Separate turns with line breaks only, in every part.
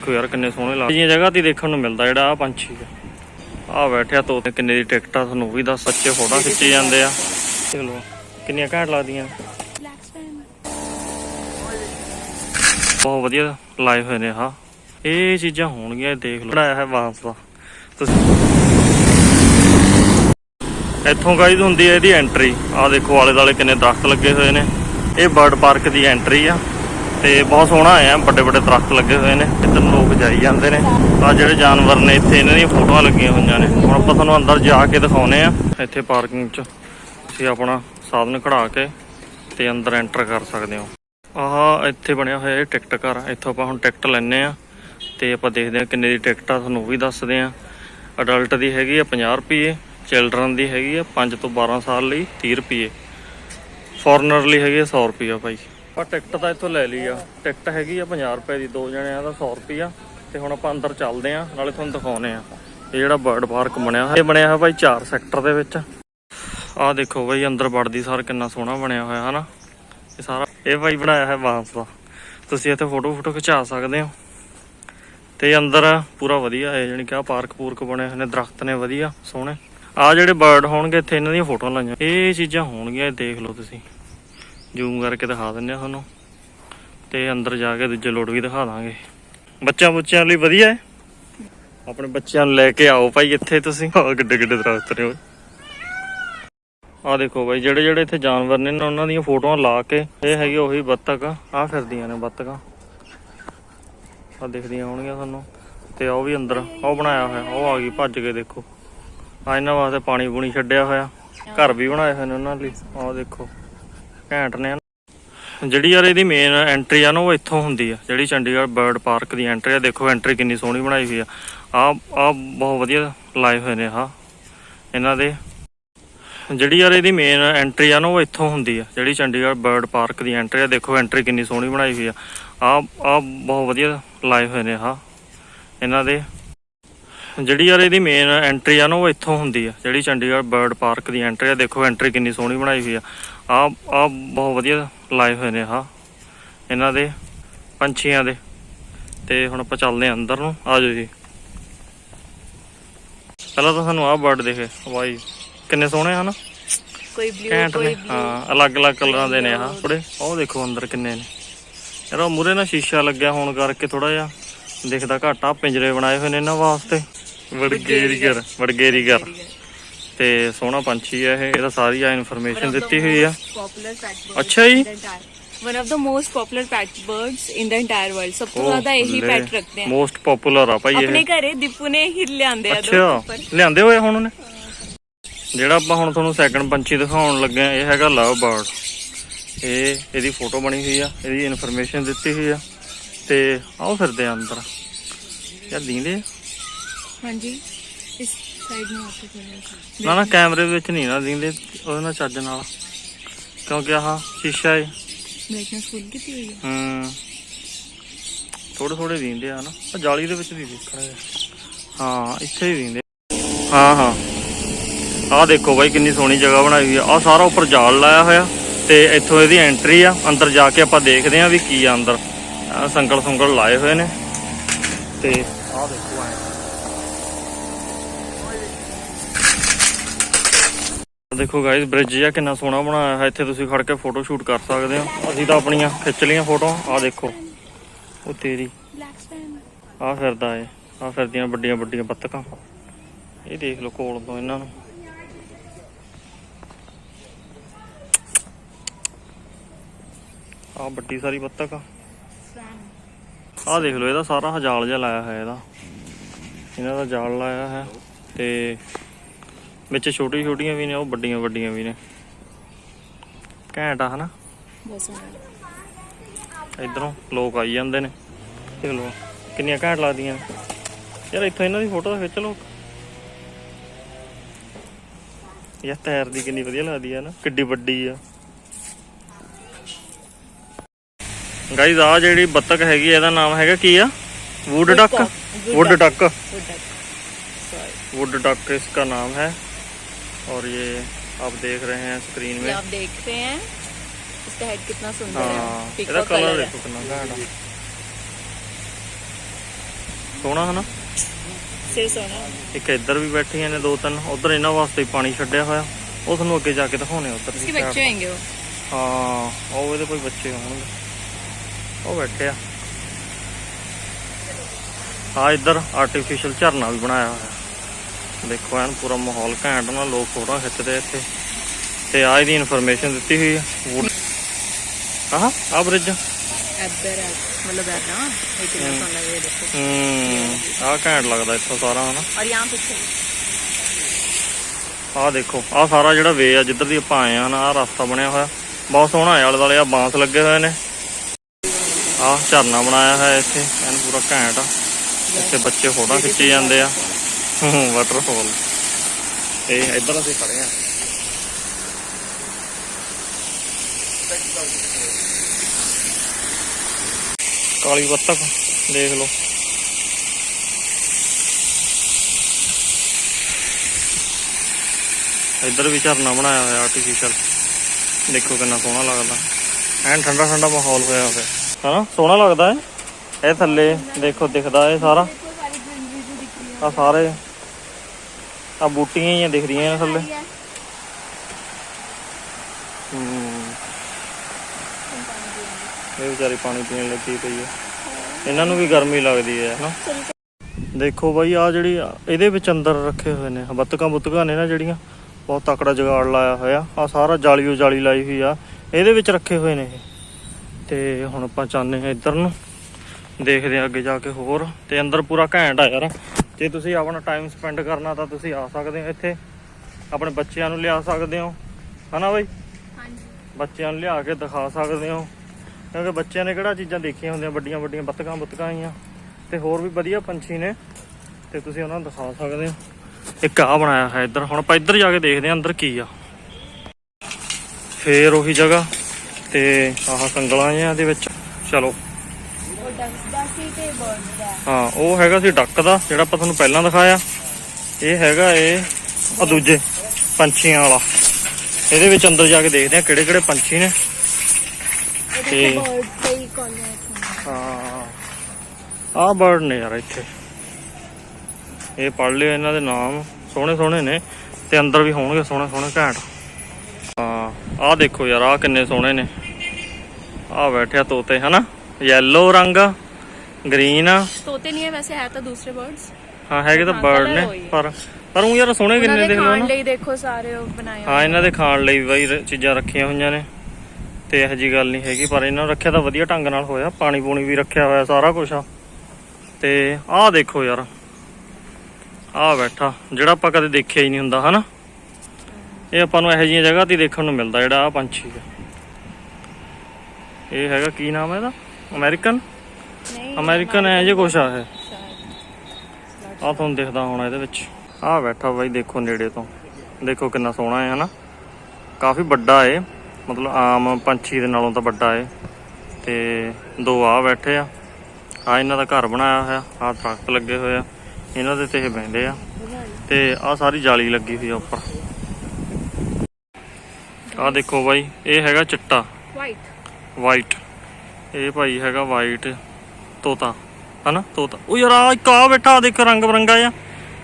ਦੇਖੋ ਯਾਰ ਕਿੰਨੇ ਸੋਹਣੇ ਲੱਗਦੇ। ਜੀਆਂ ਜਗ੍ਹਾ ਤੇ ਦੇਖਣ ਨੂੰ ਮਿਲਦਾ ਜਿਹੜਾ ਆ ਪੰਛੀ ਆ। ਬੈਠਿਆ ਤੋਤੇ, ਕਿੰਨੇ ਦੀ ਟਿਕਟ ਆ, ਤੁਹਾਨੂੰ ਵੀ ਦੱਸ ਬੱਚੇ ਫੋਟੋ ਖਿੱਚੀ ਜਾਂਦੇ ਆ। ਦੇਖ ਕਿੰਨੀਆਂ ਘੈਂਟ ਲੱਗਦੀਆਂ। ਬਹੁਤ ਵਧੀਆ ਲਾਏ ਹੋਏ ਨੇ ਹਾਂ ਇਹ ਚੀਜ਼ਾਂ ਹੋਣਗੀਆਂ ਦੇਖ ਲਓ। ਬਣਾਇਆ ਹੈ ਬਾਂਸ ਦਾ। ਤੁਸੀਂ ਇੱਥੋਂ ਗਾਈਡ ਹੁੰਦੀ ਹੈ ਇਹਦੀ ਐਂਟਰੀ ਆਹ ਦੇਖੋ ਆਲੇ ਦਾਲੇ ਕਿੰਨੇ ਦਰਖਤ ਲੱਗੇ ਹੋਏ ਨੇ। ਇਹ ਬਰਡ ਪਾਰਕ ਦੀ ਐਂਟਰੀ ਆ। ਤੇ ਬਹੁਤ ਸੋਹਣਾ ਆ ਵੱਡੇ ਵੱਡੇ ਦਰਖਤ ਲੱਗੇ ਹੋਏ ਨੇ, ਇੱਧਰ ਲੋਕ ਜਾਈ ਜਾਂਦੇ ਨੇ। ਆ ਜਿਹੜੇ ਜਾਨਵਰ ਨੇ, ਇੱਥੇ ਇਹਨਾਂ ਦੀਆਂ ਫੋਟੋਆਂ ਲੱਗੀਆਂ ਹੋਈਆਂ ਨੇ। ਹੁਣ ਆਪਾਂ ਤੁਹਾਨੂੰ ਅੰਦਰ ਜਾ ਕੇ ਦਿਖਾਉਨੇ ਆ। ਇੱਥੇ ਪਾਰਕਿੰਗ 'ਚ ਤੁਸੀਂ ਆਪਣਾ ਸਾਧਨ ਕਢਾ ਕੇ ਤੇ ਅੰਦਰ ਐਂਟਰ ਕਰ ਸਕਦੇ ਹੋ। ਆਹ ਇੱਥੇ ਬਣਿਆ ਹੋਇਆ ਇਹ ਟਿਕਟ ਘਰ, ਇੱਥੋਂ ਆਪਾਂ ਹੁਣ ਟਿਕਟ ਲੈਣੇ ਆ। ਤੇ ਆਪਾਂ ਦੇਖਦੇ ਆ ਕਿੰਨੇ ਦੀ ਟਿਕਟ ਆ, ਤੁਹਾਨੂੰ ਉਹ ਵੀ ਦੱਸਦੇ ਆ। ਅਡਲਟ ਦੀ ਹੈਗੀ ਆ 50 ਰੁਪਏ ਚਿਲਡਰਨ ਦੀ ਹੈਗੀ ਆ 5 ਤੋਂ 12 ਸਾਲ ਲਈ 30 ਰੁਪਏ। ਫੋਰਨਰ ਲਈ ਹੈਗੀ ਆ 100 ਰੁਪਿਆ ਭਾਈ। ਆਪਾਂ ਟਿਕਟ ਤਾਂ ਇੱਥੋਂ ਲੈ ਲਈ ਆ। ਟਿਕਟ ਹੈਗੀ ਆ 50 ਰੁਪਏ ਦੀ, ਦੋ ਜਣਿਆਂ ਦਾ 100 ਰੁਪਿਆ ਤੇ ਹੁਣ ਆਪਾਂ ਅੰਦਰ ਚੱਲਦੇ ਆ, ਨਾਲੇ ਤੁਹਾਨੂੰ ਦਿਖਾਉਨੇ ਆ। ਇਹ ਜਿਹੜਾ ਬਰਡ ਪਾਰਕ ਬਣਿਆ ਹੋਇਆ, ਇਹ ਬਣਿਆ ਹੋਇਆ ਭਾਈ 4 ਸੈਕਟਰ ਦੇ ਵਿੱਚ। ਆਹ ਦੇਖੋ ਭਾਈ ਅੰਦਰ ਵੜਦੀ ਸਾਰ ਕਿੰਨਾ ਸੋਹਣਾ ਬਣਿਆ ਹੋਇਆ, ਹਨਾ? ਇਹ ਸਾਰਾ, ਇਹ ਭਾਈ ਬਣਾਇਆ ਹੈ ਬਾਂਸ ਦਾ। ਤੁਸੀਂ ਇੱਥੇ ਫੋਟੋ ਫੋਟੋ ਖਿਚਾ ਸਕਦੇ ਹੋ। ਤੇ ਅੰਦਰ ਪੂਰਾ ਵਧੀਆ ਹੈ ਜਾਣੀ ਕਿ ਆ ਪਾਰਕ ਪੂਰਕ ਬਣੇ ਹੋਏ ਨੇ, ਦਰਖਤ ਨੇ ਵਧੀਆ, ਸੋਹਣੇ। ਆ ਜਿਹੜੇ ਬਰਡ ਹੋਣਗੇ, ਇੱਥੇ ਇਹਨਾਂ ਦੀਆਂ ਫੋਟੋਆਂ ਲਾਈਆਂ। ਇਹ ਚੀਜ਼ਾਂ ਹੋਣਗੀਆਂ, ਇਹ ਦੇਖ ਲਓ ਤੁਸੀਂ। ਜ਼ੂਮ ਕਰਕੇ ਦਿਖਾ ਦਿੰਦੇ ਆ ਤੁਹਾਨੂੰ। ਤੇ ਅੰਦਰ ਜਾ ਕੇ ਦੂਜੇ ਲੋਡ ਵੀ ਦਿਖਾ ਦਾਂਗੇ। ਬੱਚਿਆਂ ਬੁੱਚਿਆਂ ਲਈ ਵਧੀਆ ਹੈ। ਆਪਣੇ ਬੱਚਿਆਂ ਨੂੰ ਲੈ ਕੇ ਆਓ ਭਾਈ ਇੱਥੇ ਤੁਸੀਂ। ਆਹ ਕਿੱਡੇ ਕਿੱਡੇ ਦਰਖਤ ਨੇ ਓਏ। ਆ ਦੇਖੋ ਭਾਈ, ਜਿਹੜੇ ਜਿਹੜੇ ਇੱਥੇ ਜਾਨਵਰ ਨੇ ਨਾ, ਉਹਨਾਂ ਦੀਆਂ ਫੋਟੋਆਂ ਲਾ ਕੇ, ਇਹ ਹੈਗੀ ਉਹੀ ਬੱਤਕ ਆ ਫਿਰਦੀਆਂ ਨੇ ਬੱਤਕਾਂ ਆ ਦਿਖਦੀਆਂ ਹੋਣਗੀਆਂ ਤੁਹਾਨੂੰ। ਤੇ ਉਹ ਵੀ ਅੰਦਰ ਉਹ ਬਣਾਇਆ ਹੋਇਆ ਉਹ ਆ ਗਈ, ਭੱਜ ਕੇ ਦੇਖੋ। ਆ ਇਹਨਾਂ ਵਾਸਤੇ ਪਾਣੀ ਪੂਣੀ ਛੱਡਿਆ ਹੋਇਆ। ਘਰ ਵੀ ਬਣਾਏ ਹੋਏ ਨੇ ਉਹਨਾਂ ਲਈ। ਆਹ ਦੇਖੋ। ਘੈਂਟ ਨੇ ਜਿਹੜੀ ਯਾਰ ਇਹਦੀ ਮੇਨ ਐਂਟਰੀ ਆ ਨਾ, ਉਹ ਇੱਥੋਂ ਹੁੰਦੀ ਆ। ਜਿਹੜੀ ਚੰਡੀਗੜ੍ਹ ਬਰਡ ਪਾਰਕ ਦੀ ਐਂਟਰੀ ਆ, ਦੇਖੋ ਐਂਟਰੀ ਕਿੰਨੀ ਸੋਹਣੀ ਬਣਾਈ ਹੋਈ ਆ। ਆ ਆ ਬਹੁਤ ਵਧੀਆ ਲਾਏ ਹੋਏ ਨੇ ਆ ਇਹਨਾਂ ਦੇ। ਜਿਹੜੀ ਯਾਰ ਇਹਦੀ ਮੇਨ ਐਂਟਰੀ ਆ ਨਾ, ਉਹ ਇੱਥੋਂ ਹੁੰਦੀ ਆ। ਜਿਹੜੀ ਚੰਡੀਗੜ੍ਹ ਬਰਡ ਪਾਰਕ ਦੀ ਐਂਟਰੀ ਆ, ਦੇਖੋ ਐਂਟਰੀ ਕਿੰਨੀ ਸੋਹਣੀ ਬਣਾਈ ਹੋਈ ਆ। ਆ ਆ ਬਹੁਤ ਵਧੀਆ ਲਾਏ ਹੋਏ ਨੇ ਆ ਇਹਨਾਂ ਦੇ। ਜਿਹੜੀ ਯਾਰ ਇਹਦੀ ਮੇਨ ਐਂਟਰੀ ਆ ਨਾ, ਉਹ ਇੱਥੋਂ ਹੁੰਦੀ ਆ। ਜਿਹੜੀ ਚੰਡੀਗੜ੍ਹ ਬਰਡ ਪਾਰਕ ਦੀ ਐਂਟਰੀ ਆ, ਦੇਖੋ ਐਂਟਰੀ ਕਿੰਨੀ ਸੋਹਣੀ ਬਣਾਈ ਹੋਈ ਆ। ਆ ਆ ਬਹੁਤ ਵਧੀਆ ਲਾਏ ਹੋਏ ਨੇ ਆ ਇਹਨਾਂ ਦੇ ਪੰਛੀਆਂ ਦੇ। ਤੇ ਹੁਣ ਆਪਾਂ ਚੱਲਦੇ ਆ ਅੰਦਰ ਨੂੰ। ਆ ਜਾਓ ਜੀ। ਪਹਿਲਾਂ ਤਾਂ ਸਾਨੂੰ ਆਹ ਬਰਡ ਦੇਖੇ। ਵਾਈ ਕਿੰਨੇ ਸੋਹਣੇ ਹਨ
ਕੋਈ ਬਲੂ ਕੋਈ
ਹਾਂ ਅਲੱਗ-ਅਲੱਗ ਕਲਰਾਂ ਦੇ ਨੇ ਆਹ ਥੋੜੇ ਉਹ ਦੇਖੋ ਅੰਦਰ ਕਿੰਨੇ ਨੇ। ਯਾਰ ਉਹ ਮੂਰੇ ਨਾਲ ਸ਼ੀਸ਼ਾ ਲੱਗਿਆ ਹੋਣ ਕਰਕੇ ਥੋੜਾ ਜਿਹਾ ਦਿਖਦਾ ਘੱਟ। ਪਿੰਜਰੇ ਬਣਾਏ ਹੋਏ ਨੇ ਇਹਨਾਂ ਵਾਸਤੇ। ਵੜਗੇਰੀਗਰ ਵੜਗੇਰੀਗਰ ਤੇ ਸੋਹਣਾ ਪੰਛੀ ਹੈ ਇਹ। ਇਹਦਾ ਸਾਰੀ ਆ ਇਨਫੋਰਮੇਸ਼ਨ ਦਿੱਤੀ ਹੋਈ ਆ। ਅੱਛਾ ਜੀ।
One of the most popular pet birds in the entire world ਸਭ ਤੋਂ ਜ਼ਿਆਦਾ ਇਹੀ ਪੈਟ ਰੱਖਦੇ ਆ।
ਮੋਸਟ ਪਪੂਲਰ ਆ ਭਾਈ ਇਹ।
ਆਪਣੇ ਘਰੇ ਦੀਪੂ ਨੇ ਹੀ ਲਿਆਂਦੇ ਆ ਦੋ
ਅੱਛਾ ਲਿਆਂਦੇ ਹੋਏ ਹੁਣ ਉਹਨੇ? ਜਿਹੜਾ ਆਪਾਂ ਹੁਣ ਤੁਹਾਨੂੰ ਸੈਕੰਡ ਪੰਛੀ ਦਿਖਾਉਣ ਲੱਗੇ ਆ ਇਹ ਹੈਗਾ ਲਵ ਬਰਡ ਇਹ ਇਹਦੀ ਫੋਟੋ ਬਣੀ ਹੋਈ ਆ ਇਹਦੀ ਇਨਫੋਰਮੇਸ਼ਨ ਦਿੱਤੀ ਹੋਈ ਆ। ਤੇ ਆਓ ਫਿਰਦੇ ਆ ਅੰਦਰ। ਯਾਰ ਦੀਂਦੇ ਹਾਂਜੀ।
हाँ जी इस साइड में आके थोड़ा
ਨਾ ਨਾ ਕੈਮਰੇ ਵਿੱਚ ਨਹੀਂ ਨਾ ਦੀਂਦੇ ਉਹਦੇ ਨਾਲ ਚੱਜ ਨਾਲ ਕਿਉਂਕਿ ਆਹ ਸ਼ੀਸ਼ਾ ਹੈ
ब्राइटनेस फुल कितनी हुई है
ਹੂੰ ਥੋੜੇ ਥੋੜੇ ਦੀਂਦੇ ਆ ਨਾ ਉਹ ਜਾਲੀ ਦੇ ਵਿੱਚ ਵੀ ਦੇਖਣਾ ਹੈ ਹਾਂ ਇੱਥੇ ਹੀ ਦੀਂਦੇ ਹਾਂ ਹਾਂ ਆਹ ਦੇਖੋ ਬਾਈ ਕਿੰਨੀ ਸੋਹਣੀ ਜਗ੍ਹਾ ਬਣਾਈ ਹੋਈ ਆ ਆਹ ਸਾਰਾ ਉੱਪਰ ਜਾਲ ਲਾਇਆ ਹੋਇਆ ਤੇ ਇੱਥੋਂ ਇਹਦੀ ਐਂਟਰੀ ਆ ਅੰਦਰ ਜਾ ਕੇ ਆਪਾਂ ਦੇਖਦੇ ਆ ਵੀ ਕੀ ਆ ਅੰਦਰ ਆਹ ਸੰਗਲ ਸੰਗਲ ਲਾਏ ਹੋਏ ਨੇ ਤੇ ਆਹ ਦੇਖੋ ਦੇਖੋ ਗਾਇਸ ਬ੍ਰਿਜ ਜਿਹਾ ਕਿੰਨਾ ਸੋਹਣਾ ਬਣਾਇਆ ਹੈ ਇੱਥੇ ਤੁਸੀਂ ਖੜ ਕੇ ਫੋਟੋ ਸ਼ੂਟ ਕਰ ਸਕਦੇ ਹੋ। ਅਸੀਂ ਤਾਂ ਆਪਣੀਆਂ ਖਿੱਚ ਲਈਆਂ ਫੋਟੋ ਆ ਦੇਖੋ। ਉਹ ਤੇਰੀ। ਆ ਫਿਰਦਾ ਏ ਆ ਫਿਰਦੀਆਂ ਵੱਡੀਆਂ ਵੱਡੀਆਂ ਬੱਤਕਾਂ। ਇਹ ਦੇਖ ਲਓ ਕੋਲ ਤੋਂ ਇਹਨਾਂ ਨੂੰ। ਆ ਵੱਡੀ ਸਾਰੀ ਬੱਤਕ ਆ। ਆ ਦੇਖ ਲਓ, ਇਹਦਾ ਸਾਰਾ ਹਜਾਲ ਜਿਹਾ ਲਾਇਆ ਹੈ ਇਹਦਾ। ਇਹਨਾਂ ਦਾ ਜਾਲ ਲਾਇਆ ਹੈ ਤੇ ਵਿੱਚ ਛੋਟੀ ਛੋਟੀਆਂ ਵੀ ਨੇ ਉਹ ਵੱਡੀਆਂ ਵੱਡੀਆਂ ਵੀ ਨੇ ਘੈਂਟ ਆ ਹਨਾ
बहुत सारा
ਇਧਰੋਂ ਲੋਕ ਆਈ ਜਾਂਦੇ ਨੇ ਦੇਖ ਲਓ ਕਿੰਨੀਆਂ ਘੈਂਟ ਲੱਗਦੀਆਂ ਨੇ ਯਾਰ ਇੱਥੋਂ ਇਹਨਾਂ ਦੀ ਫੋਟੋ ਖਿੱਚ ਲਓ ਯਾਰ ਟਾਇਰ ਦੀ ਕਿੰਨੀ ਵਧੀਆ ਲੱਗਦੀ ਆ ਨਾ ਕਿੱਡੀ ਵੱਡੀ ਆ ਗਾਈਜ਼ ਆ ਜਿਹੜੀ ਬੱਤਕ ਹੈਗੀ ਆ, ਇਹਦਾ ਨਾਮ ਹੈਗਾ ਕੀ ਆ wood duck
Wood
wood duck
good duck sorry
wood duck इसका नाम है और ये आप देख रहे हैं स्क्रीन
ये
में
आप देख रहे हैं इसका हेड कितना सुंदर
हाँ
है
ਇਹਦਾ
पीकॉक
ਕਲਰ
कलर है
ਦੇਖੋ ਕਿੰਨਾ ਘੈਂਟ ਆ ਸੋਹਣਾ ਹਨਾ
ਸਿਰ ਸੋਨਾ
ਇੱਕ ਇੱਧਰ ਵੀ ਬੈਠੀਆਂ ਨੇ ਦੋ ਤਿੰਨ ਉਧਰ ਇਹਨਾਂ ਵਾਸਤੇ ਪਾਣੀ ਛੱਡਿਆ ਹੋਇਆ ਉਹ ਤੁਹਾਨੂੰ ਅੱਗੇ ਜਾ ਕੇ ਦਿਖਾਉਣੇ ਉਧਰ
इसके बच्चे होंगे वो
ਹਾਂ ਉਹ ਇਹਦੇ ਕੋਈ ਬੱਚੇ ਹੋਣਗੇ ਉਹ ਬੈਠੇ ਆ ਆ ਇੱਧਰ ਆਰਟੀਫੀਸ਼ੀਅਲ ਝਰਨਾ ਵੀ ਬਣਾਇਆ ਹੋਇਆ ਦੇਖੋ ਐਨ ਪੂਰਾ ਮਾਹੌਲ ਘੈਂਟ ਨਾਲ ਲੋਕ ਫੋਟੋ ਖਿੱਚਦੇ ਇੱਥੇ। ਤੇ ਆ ਇਹਦੀ ਇਨਫੋਰਮੇਸ਼ਨ ਦਿੱਤੀ ਹੋਈ ਹੈ ਆਹ ਆ ਬ੍ਰਿਜ
ਇੱਧਰ ਮਤਲਬ
ਐਦਾਂ ਇੱਕ ਨਾ ਲੱਗਦਾ ਇੱਥੋਂ ਸਾਰਾ ਹਨਾ। ਆ ਦੇਖੋ ਆ ਸਾਰਾ ਜਿਹੜਾ ਵੇ ਆ ਜਿੱਧਰ ਦੀ ਆਪਾਂ ਆਏ ਆ ਆ ਰਸਤਾ ਬਣਿਆ ਹੋਇਆ। ਬਹੁਤ ਸੋਹਣਾ ਹੈ ਆਲੇ ਦੁਆਲੇ ਆ ਬਾਂਸ ਲੱਗੇ ਹੋਏ ਨੇ। ਆ ਝਰਨਾ ਬਣਾਇਆ ਹੋਇਆ ਇੱਥੇ ਐਨ ਪੂਰਾ ਘੈਂਟ ਆ। ਇੱਥੇ ਬੱਚੇ ਫੋਟੋ ਖਿੱਚੀ ਜਾਂਦੇ ਆ। ਵਾਟਰਫਾਲ ਤੇ ਇੱਧਰ ਅਸੀਂ ਖੜੇ ਆ। ਕਾਲੀ ਬੱਤਖ, ਦੇਖ ਲਓ। ਇੱਧਰ ਵੀ ਝਰਨਾ ਬਣਾਇਆ ਹੋਇਆ ਆਰਟੀਫੀਸ਼ੀਅਲ ਦੇਖੋ ਕਿੰਨਾ ਸੋਹਣਾ ਲੱਗਦਾ। ਐਨ ਠੰਡਾ ਠੰਡਾ ਮਾਹੌਲ ਹੋਇਆ ਹੋਇਆ। ਹਨਾ? ਸੋਹਣਾ ਲੱਗਦਾ ਹੈ ਇਹ ਥੱਲੇ ਦੇਖੋ ਦਿਖਦਾ ਇਹ ਸਾਰਾ। ਆ ਸਾਰੇ। ਆ ਬੂਟੀਆਂ ਹੀ ਆ ਦਿਖ ਰਹੀਆਂ ਨੇ ਥੱਲੇ ਹੂੰ। ਇਹ ਵਿਚਾਰੀ ਪਾਣੀ ਪੀਣ ਲੱਗੀ ਪਈ ਹੈ ਇਹਨਾਂ ਨੂੰ ਵੀ ਗਰਮੀ ਲੱਗਦੀ ਹੈ ਹਨਾ? ਦੇਖੋ ਬਾਈ ਆ ਜਿਹੜੀ ਆ, ਇਹਦੇ ਵਿੱਚ ਅੰਦਰ ਰੱਖੇ ਹੋਏ ਨੇ ਬੱਤਕਾਂ ਬੁੱਤਕਾਂ ਨੇ ਨਾ ਜਿਹੜੀਆਂ ਬਹੁਤ ਤਕੜਾ ਜਗਾੜ ਲਾਇਆ ਹੋਇਆ। ਆ ਸਾਰਾ ਜਾਲੀਓ ਜਾਲੀ ਲਾਈ ਹੋਈ ਆ। ਇਹਦੇ ਵਿੱਚ ਰੱਖੇ ਹੋਏ ਨੇ ਇਹ। ਤੇ ਹੁਣ ਆਪਾਂ ਚਾਹੁੰਦੇ ਹਾਂ ਇੱਧਰ ਨੂੰ ਦੇਖਦੇ ਹਾਂ ਅੱਗੇ ਜਾ ਕੇ ਹੋਰ। ਤੇ ਅੰਦਰ ਪੂਰਾ ਘੈਂਟ ਆ ਯਾਰ। ਜੇ ਤੁਸੀਂ ਆਪਣਾ ਟਾਈਮ ਸਪੈਂਡ ਕਰਨਾ ਤਾਂ ਤੁਸੀਂ ਆ ਸਕਦੇ ਹੋ ਇੱਥੇ। ਆਪਣੇ ਬੱਚਿਆਂ ਨੂੰ ਲਿਆ ਸਕਦੇ ਹੋ। ਹਨਾ ਬਾਈ?
जी
ਬੱਚਿਆਂ ਨੂੰ ਲਿਆ ਕੇ ਦਿਖਾ ਸਕਦੇ ਹੋ। ਕਿਉਂਕਿ ਬੱਚਿਆਂ ਨੇ ਕਿਹੜਾ ਚੀਜ਼ਾਂ ਦੇਖੀਆਂ ਹੁੰਦੀਆਂ ਵੱਡੀਆਂ ਵੱਡੀਆਂ ਬੱਤਕਾਂ ਬੁੱਤਕਾਂ ਆਈਆਂ। ਤੇ ਹੋਰ ਵੀ ਵਧੀਆ ਪੰਛੀ ਨੇ। ਤੇ ਤੁਸੀਂ ਉਹਨਾਂ ਨੂੰ ਦਿਖਾ ਸਕਦੇ ਹੋ। ਇੱਕ ਆ ਬਣਾਇਆ ਹੈ ਇੱਧਰ। ਹੁਣ ਆਪਾਂ ਇੱਧਰ ਜਾ ਕੇ ਦੇਖਦੇ ਹਾਂ ਅੰਦਰ ਕੀ ਆ। ਫੇਰ ਉਹੀ ਜਗ੍ਹਾ। ਤੇ ਆਹ ਸੰਗਲਾਂ ਜਿਹਾ ਦੇ ਵਿੱਚ। ਚਲੋ। ਹਾਂ ਉਹ ਹੈਗਾ ਸੀ ਡੱਕ ਦਾ ਜਿਹੜਾ ਆਪਾਂ ਤੁਹਾਨੂੰ ਪਹਿਲਾਂ ਦਿਖਾਇਆ। ਇਹ ਹੈਗਾ ਇਹ ਆ ਦੂਜੇ ਪੰਛੀਆਂ ਵਾਲਾ। ਇਹਦੇ ਵਿੱਚ ਅੰਦਰ ਜਾ ਕੇ ਦੇਖਦੇ ਆ ਕਿਹੜੇ ਕਿਹੜੇ ਪੰਛੀ ਨੇ। ਆ ਬਰਡ ਨੇ। ਯਾਰ ਇੱਥੇ। ਇਹ ਪੜ ਲਿਓ ਇਹਨਾਂ ਦੇ ਨਾਮ ਸੋਹਣੇ ਸੋਹਣੇ ਨੇ ਤੇ ਅੰਦਰ ਵੀ ਹੋਣਗੇ ਸੋਹਣੇ ਸੋਹਣੇ ਘੈਂਟ। ਹਾਂ ਆ ਦੇਖੋ ਯਾਰ ਆ ਕਿੰਨੇ ਸੋਹਣੇ ਨੇ। ਆ ਬੈਠਿਆ ਤੋਤੇ ਹਨਾ? ਯੈਲੋ ਰੰਗ ਗ੍ਰੀਨ ਆ
तोते नहीं है वैसे है तो दूसरे बर्ड्स
ਹਾਂ ਹੈਗੇ ਤਾਂ
ਹਾਂ,
ਬਰਡ
colour
ਨੇ
ਹੋਈ ਹੈ।
ਪਰ ਪਰ ਉਹ ਯਾਰ ਸੋਹਣੇ ਕਿੰਨੇ ਦੇਖ ਲਓ
खान
ਨਾ
ਲਈ ਦੇਖੋ ਸਾਰੇ ਉਹ ਬਣਾਏ
ਹਾਂ ਇਹਨਾਂ ਦੇ ਖਾਣ ਲਈ ਬਈ ਰ- ਚੀਜ਼ਾਂ ਰੱਖੀਆਂ ਹੋਈਆਂ ਨੇ ਤੇ ਇਹੋ ਜੀ ਗੱਲ ਨਹੀਂ ਹੈਗੀ ਪਰ ਇਹਨਾਂ ਨੂੰ ਰੱਖਿਆ ਤਾਂ ਵਧੀਆ ਢੰਗ ਨਾਲ ਹੋਇਆ ਪਾਣੀ ਪੂਣੀ ਵੀ ਰੱਖਿਆ ਹੋਇਆ ਸਾਰਾ ਕੁਝ ਆ ਤੇ ਆਹ ਦੇਖੋ ਯਾਰ ਆਹ ਬੈਠਾ ਜਿਹੜਾ ਆਪਾਂ ਕਦੇ ਦੇਖਿਆ ਹੀ ਨਹੀਂ ਹੁੰਦਾ ਹਨਾ ਇਹ ਆਪਾਂ ਨੂੰ ਇਹੋ ਜਿਹੀਆਂ ਜਗ੍ਹਾ ਤੇ ਹੀ ਦੇਖਣ ਨੂੰ ਮਿਲਦਾ ਜਿਹੜਾ ਆ ਪੰਛੀ ਹੈ ਇਹ ਹੈਗਾ ਕੀ ਨਾਮ ਹੈ ਇਹਦਾ ਅਮਰੀਕਨ
ਨਹੀਂ
ਅਮਰੀਕਨ ਹੈ ਜੇ ਕੁਛ ਆ
ਸ਼ਾਇਦ।
ਆ ਤੁਹਾਨੂੰ ਦਿਖਦਾ ਹੋਣਾ ਇਹਦੇ ਵਿੱਚ। ਆ ਬੈਠਾ ਬਾਈ ਦੇਖੋ ਨੇੜੇ ਤੋਂ। ਦੇਖੋ ਕਿੰਨਾ ਸੋਹਣਾ ਹੈ ਹਨਾ? ਕਾਫੀ ਵੱਡਾ ਏ। ਮਤਲਬ ਆਮ ਪੰਛੀ ਦੇ ਨਾਲੋਂ ਤਾਂ ਵੱਡਾ ਏ। ਤੇ ਦੋ ਆ ਬੈਠੇ ਆ। ਆ ਇਹਨਾਂ ਦਾ ਘਰ ਬਣਾਇਆ ਹੋਇਆ। ਆ ਦਰਖਤ ਲੱਗੇ ਹੋਏ ਆ। ਇਹਨਾਂ ਦੇ ਤੇ ਇਹ ਬੈੰਦੇ ਆ। ਤੇ ਆ ਸਾਰੀ ਜਾਲੀ ਲੱਗੀ ਹੋਈ ਆ ਉੱਪਰ। ਆ ਦੇਖੋ ਬਾਈ ਇਹ ਹੈਗਾ ਚਿੱਟਾ।
ਵਾਈਟ
ਵਾਈਟ ਇਹ ਭਾਈ ਹੈਗਾ ਵਾਈਟ ਤੋਤਾ ਹਨਾ? ਤੋਤਾ। ਉਹ ਯਾਰ ਆ ਇੱਕ ਬੈਠਾ ਆ ਦੇਖ ਰੰਗ ਬਰੰਗਾ ਆ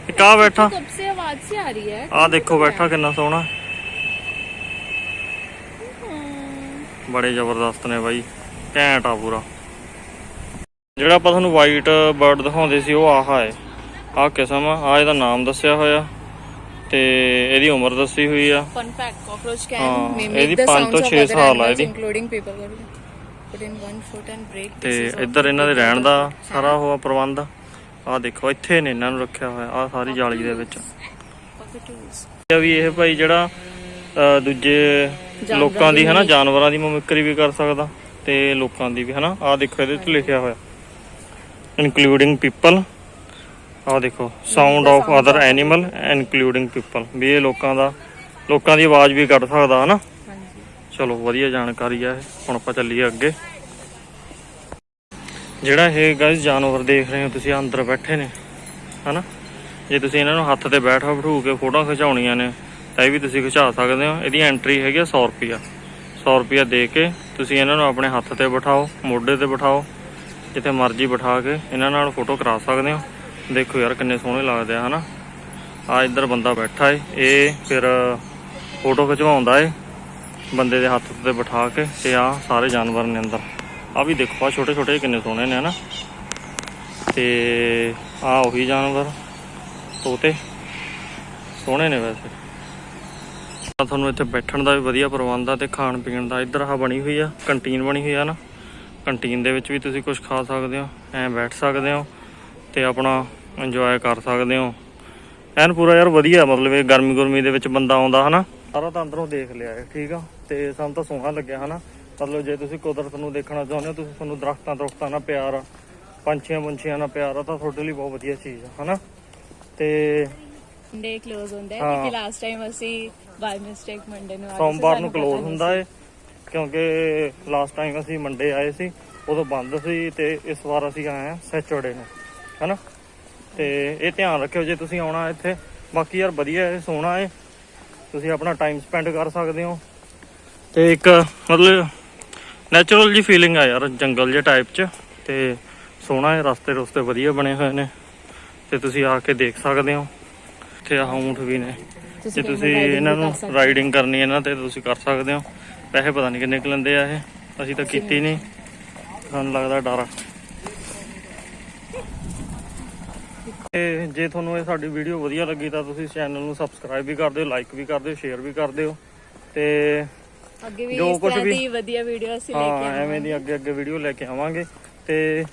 ਇੱਕ ਆ ਬੈਠਾ।
ਕਬ ਆਵਾਜ਼ ਸੇ ਆ ਰਹੀ ਹੈ।
ਆ ਦੇਖੋ ਬੈਠਾ ਕਿੰਨਾ ਸੋਹਣਾ। ਬੜੇ ਜ਼ਬਰਦਸਤ ਨੇ ਬਾਈ। ਘੈਂਟ ਆ ਪੂਰਾ। ਜਿਹੜਾ ਆਪਾਂ ਤੁਹਾਨੂੰ ਵਾਈਟ ਬਰਡ ਦਿਖਾਉਂਦੇ ਸੀ ਉਹ ਆਹਾ ਹੈ। ਆ ਕਿਸਮ ਆ। ਇਹਦਾ ਨਾਮ ਦੱਸਿਆ ਹੋਇਆ। ਤੇ ਇਹਦੀ ਉਮਰ ਦੱਸੀ ਹੋਈ ਆ।
Fun fact cockroach
can
make
ਇਹਦੀ 5 ਤੋਂ
6
ਸਾਲ ਆ
ਇਨਕਲੂਡਿੰਗ ਪੇਪਰ ਵਰਕ
ਤੇ ਇੱਧਰ ਇਹਨਾਂ ਦੇ ਰਹਿਣ ਦਾ ਸਾਰਾ. ਹੋਆ ਪ੍ਰਬੰਧ। ਆ ਦੇਖੋ ਇੱਥੇ ਨੇ ਇਹਨਾਂ ਨੂੰ ਰੱਖਿਆ ਹੋਇਆ ਆ ਸਾਰੀ ਜਾਲੀ ਦੇ ਵਿੱਚ. ਇਹ ਵੀ ਇਹ ਭਾਈ ਜਿਹੜਾ ਦੂਜੇ ਲੋਕਾਂ ਦੀ ਹਨਾ ਜਾਨਵਰਾਂ ਦੀ ਮਿਮਿਕਰੀ ਵੀ ਕਰ ਸਕਦਾ ਤੇ ਲੋਕਾਂ ਦੀ ਵੀ ਹਨਾ। ਆ ਦੇਖੋ ਇਹਦੇ ਤੇ ਲਿਖਿਆ ਹੋਇਆ। ਇਨਕਲੂਡਿੰਗ ਪੀਪਲ ਆ ਦੇਖੋ sound of other animal including people ਵੀ ਇਹ ਲੋਕਾਂ ਦਾ ਲੋਕਾਂ ਦੀ ਆਵਾਜ਼ ਵੀ ਕੱਢ ਸਕਦਾ ਹਨਾ। ਚਲੋ, ਵਧੀਆ ਜਾਣਕਾਰੀ ਆ ਇਹ। ਹੁਣ ਆਪਾਂ ਚੱਲੀਏ ਅੱਗੇ। ਜਿਹੜਾ ਇਹ ਗਾਇਸ ਜਾਨਵਰ ਦੇਖ ਰਹੇ ਹੋ, ਤੁਸੀਂ ਅੰਦਰ ਬੈਠੇ ਨੇ, ਹਨਾ? ਜੇ ਤੁਸੀਂ ਇਹਨਾਂ ਨੂੰ ਹੱਥ ਤੇ ਬੈਠਾ ਬਿਠੂ ਕੇ ਫੋਟੋ ਖਿਚਾਉਣੀਆਂ ਨੇ, ਤਾਂ ਇਹ ਵੀ ਤੁਸੀਂ ਖਿਚਾ ਸਕਦੇ ਹੋ। ਇਹਦੀ ਐਂਟਰੀ ਹੈਗੀ ਆ 100 ਰੁਪਿਆ 100 ਰੁਪਿਆ ਦੇ ਕੇ ਤੁਸੀਂ ਇਹਨਾਂ ਨੂੰ ਆਪਣੇ ਹੱਥ ਤੇ ਬਿਠਾਓ, ਮੋਢੇ ਤੇ ਬਿਠਾਓ, ਜਿੱਥੇ ਮਰਜ਼ੀ ਬਿਠਾ ਕੇ ਇਹਨਾਂ ਨਾਲ ਫੋਟੋ ਕਰਾ ਸਕਦੇ ਹੋ। ਦੇਖੋ ਯਾਰ ਕਿੰਨੇ ਸੋਹਣੇ ਲੱਗਦੇ ਆ, ਹਨਾ? ਆ ਇੱਧਰ ਬੰਦਾ ਬੈਠਾ ਏ। ਇਹ ਫਿਰ ਫੋਟੋ ਖਿਚਵਾਉਂਦਾ ਏ। ਬੰਦੇ ਦੇ ਹੱਥ ਤੇ ਬਿਠਾ ਕੇ ਤੇ ਆ ਸਾਰੇ ਜਾਨਵਰ ਨੇ ਅੰਦਰ। ਆ ਵੀ ਦੇਖੋ ਆ ਛੋਟੇ ਛੋਟੇ ਕਿੰਨੇ ਸੋਹਣੇ ਨੇ, ਹਨਾ? ਤੇ ਆ ਉਹੀ ਜਾਨਵਰ, ਤੋਤੇ, ਸੋਹਣੇ ਨੇ ਵੈਸੇ। ਆ ਤੁਹਾਨੂੰ ਇੱਥੇ ਬੈਠਣ ਦਾ ਵੀ ਵਧੀਆ ਪ੍ਰਬੰਧ ਆ ਤੇ ਖਾਣ ਪੀਣ ਦਾ। ਇੱਧਰ ਆ ਬਣੀ ਹੋਈ ਆ, ਕੰਟੀਨ ਬਣੀ ਹੋਈ ਆ ਨਾ ਕੰਟੀਨ ਦੇ ਵਿੱਚ ਵੀ ਤੁਸੀਂ ਕੁਝ ਖਾ ਸਕਦੇ ਹੋ, ਐਂ ਬੈਠ ਸਕਦੇ ਹੋ ਤੇ ਆਪਣਾ ਇੰਜੋਏ ਕਰ ਸਕਦੇ ਹੋ। ਐਨ ਪੂਰਾ ਯਾਰ ਵਧੀਆ, ਮਤਲਬ ਇਹ ਗਰਮੀ ਗੁਰਮੀ ਦੇ ਵਿੱਚ ਬੰਦਾ ਆਉਂਦਾ, ਹਨਾ? ਸਾਰਾ ਤਾਂ ਅੰਦਰੋਂ ਦੇਖ ਲਿਆ ਹੈ ਠੀਕ ਆ? ਤੇ ਸਾਨੂੰ ਤਾਂ ਸੋਹਣਾ ਲੱਗਿਆ ਹਨਾ? ਮਤਲਬ ਜੇ ਤੁਸੀਂ ਕੁਦਰਤ ਨੂੰ ਦੇਖਣਾ ਚਾਹੁੰਦੇ ਹੋ ਤੁਸੀਂ ਤੁਹਾਨੂੰ ਦਰਖਤਾਂ ਦਰਖਤਾਂ ਨਾਲ ਪਿਆਰ ਆ ਪੰਛੀਆਂ ਪੰਛੀਆਂ ਨਾਲ ਪਿਆਰ ਆ ਤਾਂ ਤੁਹਾਡੇ ਲਈ ਬਹੁਤ ਵਧੀਆ ਚੀਜ਼ ਆ ਹਨਾ? ਤੇ
ਮੰਡੇ ਕਲੋਜ਼ ਹੁੰਦਾ ਹੈ
ਹਾਂ।
ਕਿਉਂਕਿ ਲਾਸਟ ਟਾਈਮ ਅਸੀਂ ਬਾਈ ਮਿਸਟੇਕ ਮੰਡੇ ਨੂੰ ਆ ਗਏ ਸੀ,
ਸੋਮਵਾਰ ਨੂੰ ਕਲੋਜ਼ ਹੁੰਦਾ ਏ ਕਿਉਂਕਿ ਲਾਸਟ ਟਾਈਮ ਅਸੀਂ ਮੰਡੇ ਆਏ ਸੀ ਉਦੋਂ ਬੰਦ ਸੀ ਤੇ ਇਸ ਵਾਰ ਅਸੀਂ ਆਏ ਆ ਸੈਚਰਡੇ ਨੂੰ ਹਨਾ? ਤੇ ਇਹ ਧਿਆਨ ਰੱਖਿਓ ਜੇ ਤੁਸੀਂ ਆਉਣਾ ਇੱਥੇ ਬਾਕੀ ਯਾਰ ਵਧੀਆ ਹੈ ਸੋਹਣਾ ਹੈ ਤੁਸੀਂ ਆਪਣਾ ਟਾਈਮ ਸਪੈਂਡ ਕਰ ਸਕਦੇ ਹੋ। ਤੇ ਇੱਕ ਮਤਲਬ ਨੈਚੁਰਲ ਜੀ ਫੀਲਿੰਗ ਆ ਯਾਰ ਜੰਗਲ ਜਿਹੇ ਟਾਈਪ ਚ। ਤੇ ਸੋਹਣਾ ਹੈ ਰਸਤੇ ਰਸਤੇ ਵਧੀਆ ਬਣੇ ਹੋਏ ਨੇ। ਤੇ ਤੁਸੀਂ ਆ ਕੇ ਦੇਖ ਸਕਦੇ ਹੋ। ਇੱਥੇ ਆਹ ਊਂਠ ਵੀ ਨੇ। ਜੇ ਤੁਸੀਂ ਇਹਨਾਂ ਨੂੰ। ਰਾਈਡਿੰਗ ਕਰਨੀ ਹੈ ਇਹਨਾਂ ਤੇ ਤੁਸੀਂ ਕਰ ਸਕਦੇ ਹੋ। ਪੈਸੇ ਪਤਾ ਨਹੀਂ ਕਿੰਨੇ ਕੁ ਲੈਂਦੇ ਆ ਇਹ। ਅਸੀਂ ਤਾਂ ਕੀਤੀ ਨਹੀਂ। ਸਾਨੂੰ ਲੱਗਦਾ ਡਰ ਆ ਤੇ ਜੇ ਤੁਹਾਨੂੰ ਇਹ ਸਾਡੀ ਵੀਡੀਓ ਵਧੀਆ ਲੱਗੀ ਤਾਂ ਤੁਸੀਂ ਚੈਨਲ ਨੂੰ ਸਬਸਕ੍ਰਾਈਬ ਵੀ ਕਰ ਦਿਓ ਲਾਈਕ ਵੀ ਕਰ ਦਿਓ ਸ਼ੇਅਰ ਵੀ ਕਰ ਦਿਓ। ਤੇ
ਅੱਗੇ ਵੀ
ਜੋ
ਇਸ
ਕੁਛ
ਤਰ੍ਹਾਂ
ਵੀ-
ਦੀ ਵਧੀਆ ਵੀਡੀਓ ਅਸੀਂ ਲੈ ਕੇ
ਹਾਂ
ਆਵਾਂਗੇ
ਐਵੇਂ ਦੀ ਅੱਗੇ ਅੱਗੇ ਵੀਡੀਓ ਲੈ ਕੇ ਆਵਾਂਗੇ। ਤੇ